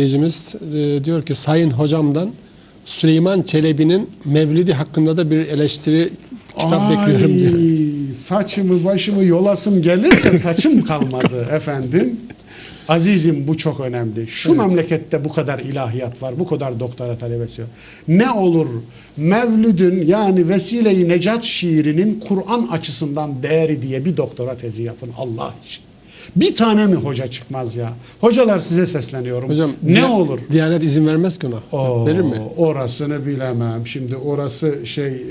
Dinleyicimiz e, diyor ki Sayın Hocam'dan Süleyman Çelebi'nin Mevlidi hakkında da bir eleştiri kitap Ay, bekliyorum diyor. Saçımı başımı yolasım gelir de saçım kalmadı efendim. Azizim bu çok önemli. Şu memlekette bu kadar ilahiyat var, bu kadar doktora talebesi var. Ne olur Mevlüd'ün yani Vesile-i Necat şiirinin Kur'an açısından değeri diye bir doktora tezi yapın Allah için. Bir tane mi hoca çıkmaz ya? Hocalar size sesleniyorum. Hocam ne Diya- olur? Diyanet izin vermez ki ona. Oo, Verir mi? Orasını bilemem. Şimdi orası şey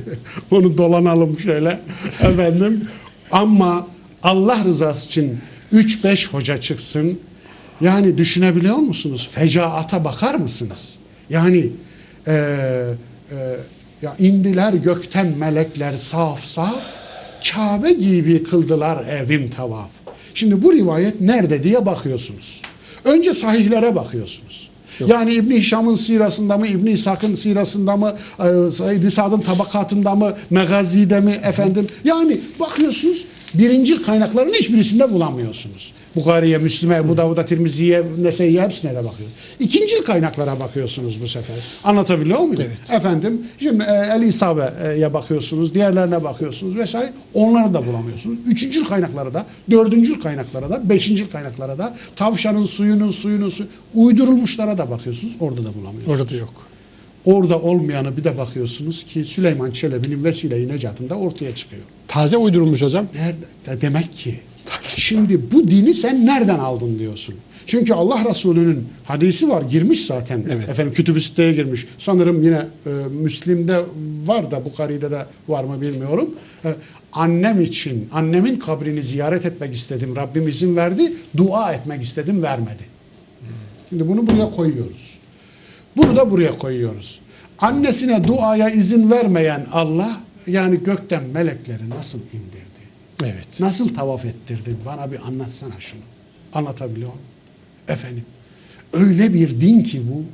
onu dolanalım şöyle efendim. Ama Allah rızası için 3-5 hoca çıksın. Yani düşünebiliyor musunuz? Fecaata bakar mısınız? Yani e, e, ya indiler gökten melekler saf saf Kabe gibi kıldılar evim tavaf. Şimdi bu rivayet nerede diye bakıyorsunuz. Önce sahihlere bakıyorsunuz. Yani İbn Hişam'ın sirasında mı, İbn İshak'ın sirasında mı, e, İbn Sa'd'ın tabakatında mı, Megazi'de mi efendim? Yani bakıyorsunuz birinci kaynakların hiçbirisinde bulamıyorsunuz. Bukhari'ye, Müslim'e, Ebu Davud'a, Tirmizi'ye, Nese'ye hepsine de bakıyorsunuz. İkinci kaynaklara bakıyorsunuz bu sefer. Anlatabiliyor muyum? Efendim şimdi e, El İsabe'ye bakıyorsunuz, diğerlerine bakıyorsunuz vesaire. Onları da bulamıyorsunuz. Üçüncü kaynaklara da, dördüncü kaynaklara da, beşinci kaynaklara da, tavşanın suyunun suyunun suyu, uydurulmuşlara da bakıyorsunuz. Orada da bulamıyorsunuz. Orada da yok. Orada olmayanı bir de bakıyorsunuz ki Süleyman Çelebi'nin vesileyi necatında ortaya çıkıyor. Taze uydurulmuş hocam. Nerede? Demek ki şimdi bu dini sen nereden aldın diyorsun. Çünkü Allah Resulü'nün hadisi var girmiş zaten. Evet. Efendim Kütüb-i Sitte'ye girmiş. Sanırım yine e, Müslim'de var da Bukhari'de de var mı bilmiyorum. E, annem için, annemin kabrini ziyaret etmek istedim. Rabbim izin verdi. Dua etmek istedim vermedi. Şimdi bunu buraya koyuyoruz. Bunu da buraya koyuyoruz. Annesine duaya izin vermeyen Allah yani gökten melekleri nasıl indirdi? Evet. Nasıl tavaf ettirdin? Bana bir anlatsana şunu. Anlatabiliyor muyum? Efendim. Öyle bir din ki bu.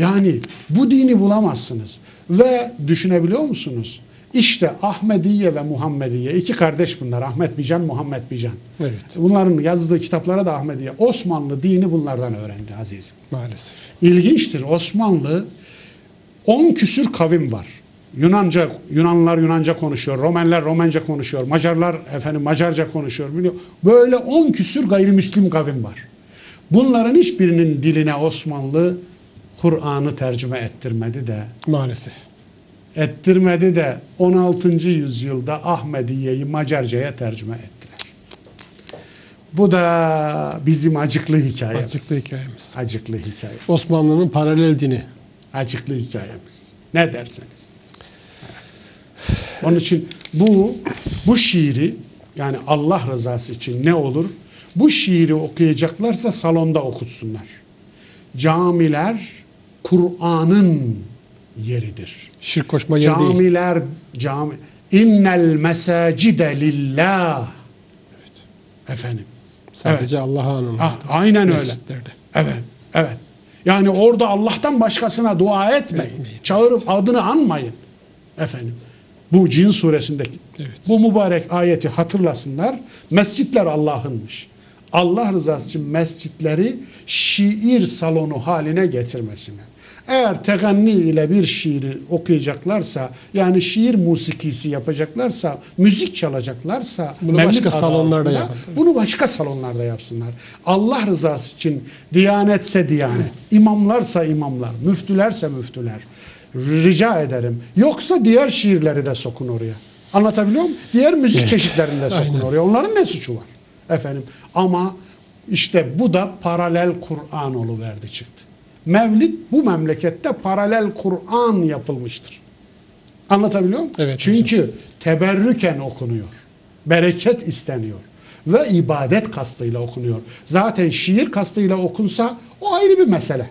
Yani bu dini bulamazsınız. Ve düşünebiliyor musunuz? İşte Ahmediye ve Muhammediye. iki kardeş bunlar. Ahmet Bican, Muhammed Bican. Evet. Bunların yazdığı kitaplara da Ahmediye. Osmanlı dini bunlardan öğrendi azizim. Maalesef. İlginçtir. Osmanlı 10 küsür kavim var. Yunanca, Yunanlılar Yunanca konuşuyor, Romenler Romenca konuşuyor, Macarlar efendim Macarca konuşuyor. Biliyor. Böyle 10 küsür gayrimüslim kavim var. Bunların hiçbirinin diline Osmanlı Kur'an'ı tercüme ettirmedi de Maalesef. Ettirmedi de 16. yüzyılda Ahmediye'yi Macarca'ya tercüme ettiler. Bu da bizim acıklı hikayemiz. Acıklı hikayemiz. Acıklı hikayemiz. Osmanlı'nın paralel dini. Acıklı hikayemiz. Ne derseniz. Onun için bu bu şiiri yani Allah rızası için ne olur? Bu şiiri okuyacaklarsa salonda okutsunlar. Camiler Kur'an'ın yeridir. Şirk koşma yeri değil. Camiler cami innel mesacide lillah. Efendim. Sadece Allah'a anılır. Ah, aynen öyle. Mescitlerde. Evet, evet. Yani orada Allah'tan başkasına dua etmeyin. Etmeyin. Çağırıp adını anmayın. Efendim. Bu Cin suresindeki Evet. bu mübarek ayeti hatırlasınlar. Mescitler Allah'ınmış. Allah rızası için mescitleri şiir salonu haline getirmesinler. Eğer teganni ile bir şiiri okuyacaklarsa, yani şiir musikisi yapacaklarsa, müzik çalacaklarsa, Bunu başka salonlarda yapın. bunu başka salonlarda yapsınlar. Allah rızası için diyanetse diyanet, imamlarsa imamlar, müftülerse müftüler. Rica ederim. Yoksa diğer şiirleri de sokun oraya. Anlatabiliyor muyum? Diğer müzik Evet. çeşitlerini de sokun Aynen. oraya. Onların ne suçu var? Efendim. Ama işte bu da paralel Kur'an verdi çıktı. Mevlid bu memlekette paralel Kur'an yapılmıştır. Anlatabiliyor muyum? Evet Çünkü teberrüken okunuyor. Bereket isteniyor. Ve ibadet kastıyla okunuyor. Zaten şiir kastıyla okunsa o ayrı bir mesele.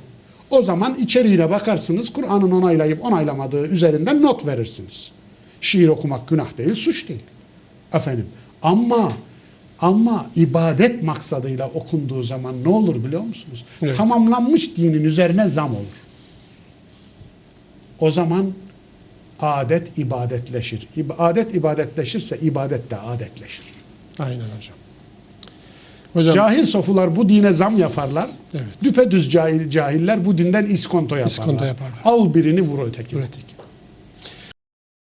O zaman içeriğine bakarsınız, Kur'an'ın onaylayıp onaylamadığı üzerinden not verirsiniz. Şiir okumak günah değil, suç değil. Efendim ama ama ibadet maksadıyla okunduğu zaman ne olur biliyor musunuz? Evet. Tamamlanmış dinin üzerine zam olur. O zaman adet ibadetleşir. İb- Adet ibadetleşirse ibadet de adetleşir. Aynen hocam. Hocam- Cahil sofular bu dine zam yaparlar. Evet. Düpedüz cahil, cahiller bu dinden iskonto yaparlar. İskonto yaparlar. Al birini vur ötekini. Üretik.